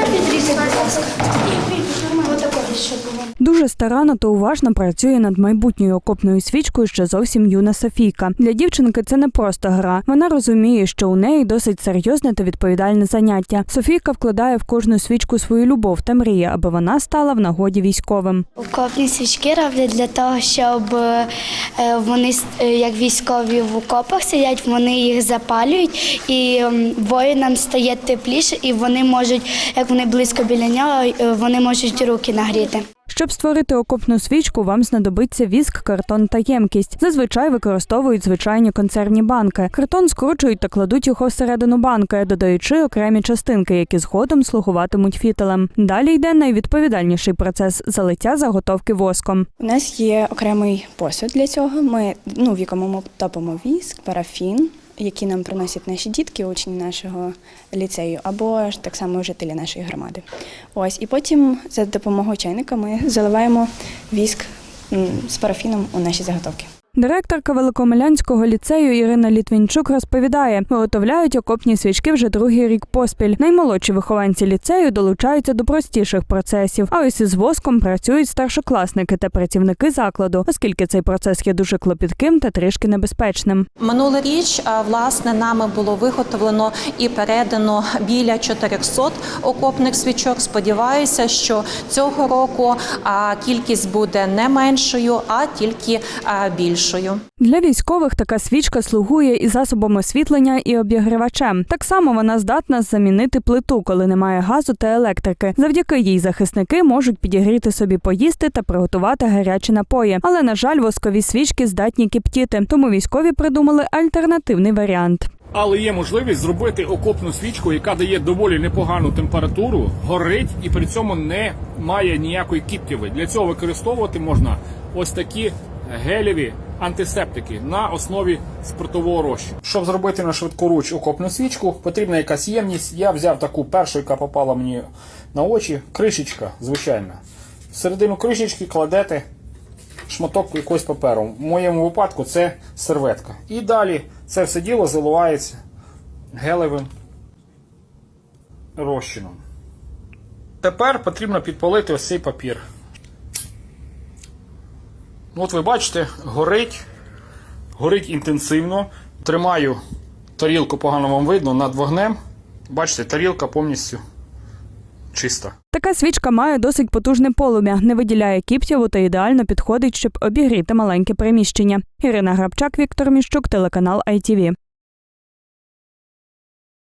підрізати, будь ласка. Щоб було. Дуже старанно та уважно працює над майбутньою окопною свічкою ще зовсім юна Софійка. Для дівчинки це не просто гра. Вона розуміє, що у неї досить серйозне та відповідальне заняття. Софійка вкладає в кожну свічку свою любов та мріє, аби вона стала в нагоді військовим. Окопні свічки роблять для того, щоб е, вони, е, як військові в окопах сидять, вони їх запалюють, і воїнам стає тепліше, і вони можуть, як вони близько біля нього, е, вони можуть руки нагріти. Щоб створити окопну свічку, вам знадобиться віск, картон та ємкість. Зазвичай використовують звичайні консервні банки. Картон скручують та кладуть його всередину банки, додаючи окремі частинки, які згодом слугуватимуть фітилем. Далі йде найвідповідальніший процес залиття заготовки воском. У нас є окремий посуд для цього. Ми ну в якому ми топимо віск, парафін, які нам приносять наші дітки, учні нашого ліцею, або ж так само жителі нашої громади. Ось і потім за допомогою чайника ми заливаємо віск з парафіном у наші заготовки. Директорка Великомилянського ліцею Ірина Літвінчук розповідає, виготовляють окопні свічки вже другий рік поспіль. Наймолодші вихованці ліцею долучаються до простіших процесів. А ось із воском працюють старшокласники та працівники закладу, оскільки цей процес є дуже клопітким та трішки небезпечним. Минулоріч а, власне нами було виготовлено і передано біля 400 окопних свічок. Сподіваюся, що цього року кількість буде не меншою, а тільки а, більшою. Для військових така свічка слугує і засобом освітлення, і обігрівачем. Так само вона здатна замінити плиту, коли немає газу та електрики. Завдяки їй захисники можуть підігріти собі поїсти та приготувати гарячі напої. Але на жаль, воскові свічки здатні киптіти, тому військові придумали альтернативний варіант. Але є можливість зробити окопну свічку, яка дає доволі непогану температуру, горить і при цьому не має ніякої кіптєви. Для цього використовувати можна ось такі гелєві антисептики на основі спиртового розчину. Щоб зробити на швидкоруч окопну свічку, потрібна якась ємність. Я взяв таку першу, яка попала мені на очі. Кришечка, звичайна. Всередину кришечки кладете шматок якогось паперу. В моєму випадку це серветка. І далі це все діло заливається гелевим розчином. Тепер потрібно підпалити ось цей папір. Ну, От ви бачите, горить, горить інтенсивно. Тримаю тарілку, погано вам видно, над вогнем. Бачите, тарілка повністю чиста. Така свічка має досить потужне полум'я, не виділяє кіптєву та ідеально підходить, щоб обігріти маленьке приміщення. Ірина Грабчак, Віктор Міщук, телеканал ITV.